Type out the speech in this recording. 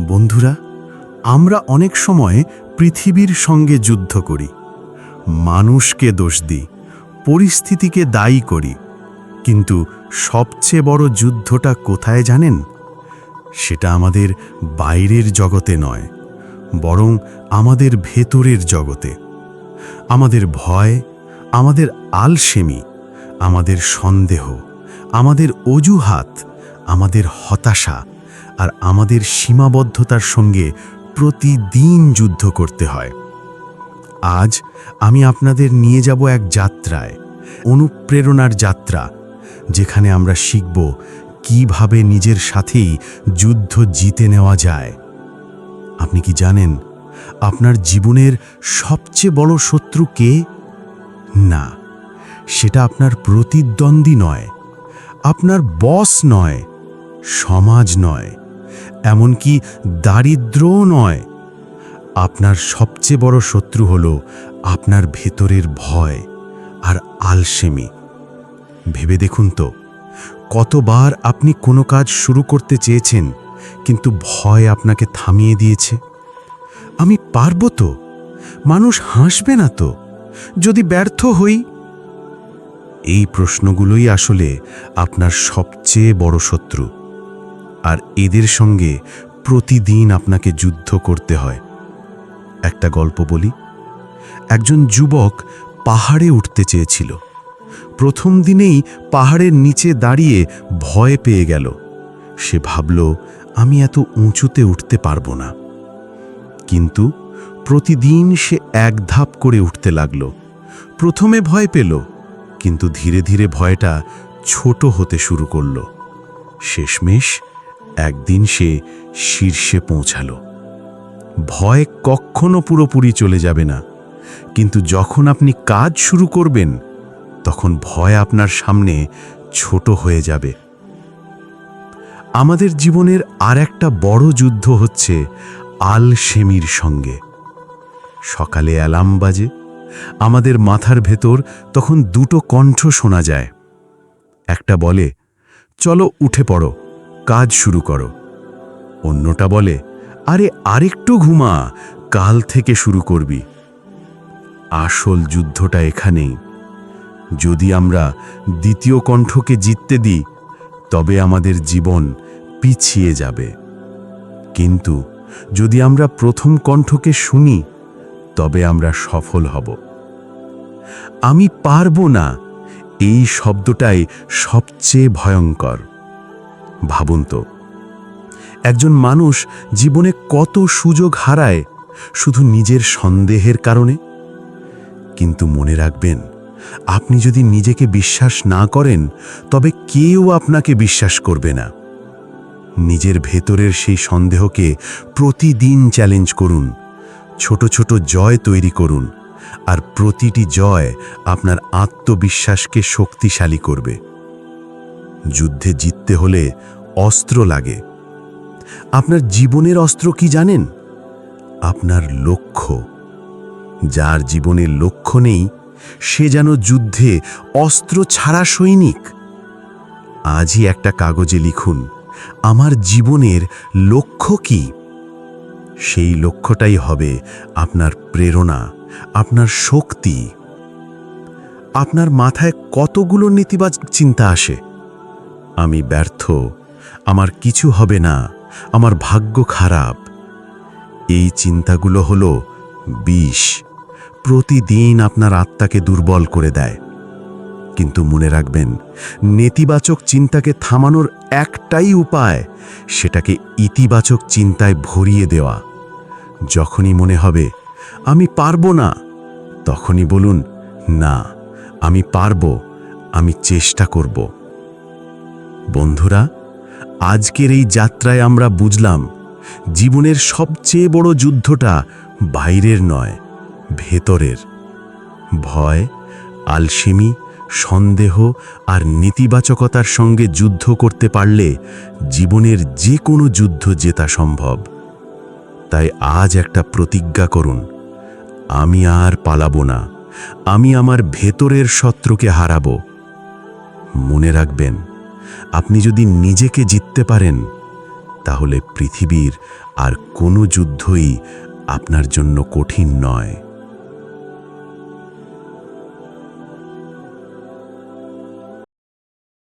বন্ধুরা, আমরা অনেক সময় পৃথিবীর সঙ্গে যুদ্ধ করি। মানুষকে দোষ দিই, পরিস্থিতিকে দায়ী করি। কিন্তু সবচেয়ে বড় যুদ্ধটা কোথায় জানেন? সেটা আমাদের বাইরের জগতে নয়, বরং আমাদের ভেতরের জগতে। আমাদের ভয়, আমাদের আলসেমি, আমাদের সন্দেহ, আমাদের অজুহাত, আমাদের হতাশা আর আমাদের সীমাবদ্ধতার সঙ্গে প্রতিদিন যুদ্ধ করতে হয়। আজ আমি আপনাদের নিয়ে যাব এক যাত্রায়, অনুপ্রেরণার যাত্রা, যেখানে আমরা শিখব কীভাবে নিজের সাথেই যুদ্ধ জিতে নেওয়া যায়। আপনি কি জানেন, আপনার জীবনের সবচেয়ে বড় শত্রু কে? না, সেটা আপনার প্রতিদ্বন্দ্বী নয়, আপনার বস নয়, সমাজ নয়। এমনকি দারিদ্রও নয়। আপনার সবচেয়ে বড় শত্রু হল আপনার ভেতরের ভয় আর আলসেমি। ভেবে দেখুন তো, কতবার আপনি কোনো কাজ শুরু করতে চেয়েছেন, কিন্তু ভয় আপনাকে থামিয়ে দিয়েছে। আমি পারব তো? মানুষ হাসবে না তো? যদি ব্যর্থ হই? এই প্রশ্নগুলোই আসলে আপনার সবচেয়ে বড় শত্রু। এদের সঙ্গে প্রতিদিন আপনাকে যুদ্ধ করতে হয়। একটা গল্প বলি। একজন যুবক পাহাড়ে উঠতে চেয়েছিল। প্রথম দিনেই পাহাড়ের নিচে দাঁড়িয়ে ভয় পেয়ে গেল। সে ভাবল, আমি এত উঁচুতে উঠতে পারব না। কিন্তু প্রতিদিন সে এক ধাপ করে উঠতে লাগল। প্রথমে ভয় পেল, কিন্তু ধীরে ধীরে ভয়টা ছোট হতে শুরু করল। শেষমেশ একদিন সে শীর্ষে পৌঁছালো। ভয় কখনো পুরোপুরি চলে যাবে না, কিন্তু যখন আপনি কাজ শুরু করবেন, তখন ভয় আপনার সামনে ছোট হয়ে যাবে। আমাদের জীবনের আর একটা বড় যুদ্ধ হচ্ছে আলসেমির সঙ্গে। সকালে অ্যালার্ম বাজে, আমাদের মাথার ভেতর তখন দুটো কণ্ঠ শোনা যায়। একটা বলে, চলো উঠে পড়ো। কাজ শুরু করো। অন্যটা বলে, আরে আরেকটু ঘুমা, কাল থেকে শুরু করবি। আসল যুদ্ধটা এখানেই। যদি আমরা দ্বিতীয় কণ্ঠকে জিততে দিই, তবে আমাদের জীবন পিছিয়ে যাবে। কিন্তু যদি আমরা প্রথম কণ্ঠকে শুনি, তবে আমরা সফল হব। আমি পারব না, এই শব্দটাই সবচেয়ে ভয়ঙ্কর। ভাবুন তো। একজন মানুষ জীবনে কত সুযোগ হারায় শুধু নিজের সন্দেহের কারণে? কিন্তু মনে রাখবেন, আপনি যদি নিজেকে বিশ্বাস না করেন, তবে কেউ আপনাকে বিশ্বাস করবে না। নিজের ভেতরের সেই সন্দেহকে প্রতিদিন চ্যালেঞ্জ করুন, ছোট ছোট জয় তৈরি করুন, আর প্রতিটি জয় আপনার আত্মবিশ্বাসকে শক্তিশালী করবে। যুদ্ধে জিততে হলে অস্ত্র লাগে। আপনার জীবনের অস্ত্র কি জানেন? আপনার লক্ষ্য। যার জীবনের লক্ষ্য নেই, সে যেন যুদ্ধে অস্ত্র ছাড়া সৈনিক। আজই একটা কাগজে লিখুন, আমার জীবনের লক্ষ্য কি? সেই লক্ষ্যটাই হবে আপনার প্রেরণা, আপনার শক্তি। আপনার মাথায় কতগুলো নেতিবাচক চিন্তা আসে? আমি ব্যর্থ। আমার কিছু হবে না। আমার ভাগ্য খারাপ। এই চিন্তাগুলো হলো বিষ। প্রতিদিন আপনার আত্মাকে দুর্বল করে দেয়। কিন্তু মনে রাখবেন, নেতিবাচক চিন্তাকে থামানোর একটাই উপায়, সেটাকে ইতিবাচক চিন্তায় ভরিয়ে দেওয়া। যখনই মনে হবে, আমি পারব না, তখনই বলুন, না, আমি পারব, আমি চেষ্টা করব। বন্ধুরা, আজকের এই যাত্রায় আমরা বুঝলাম, জীবনের সবচেয়ে বড় যুদ্ধটা বাইরের নয়, ভেতরের। ভয়, আলসেমি, সন্দেহ আর নেতিবাচকতার সঙ্গে যুদ্ধ করতে পারলে জীবনের যে কোনো যুদ্ধ জেতা সম্ভব। তাই আজ একটা প্রতিজ্ঞা করুন, আমি আর পালাবো না, আমি আমার ভেতরের শত্রুকে হারাবো। মনে রাখবেন আপনি যদি নিজেকে জিততে পারেন তাহলে পৃথিবীর আর কোনো যুদ্ধই আপনার জন্য কঠিন নয়।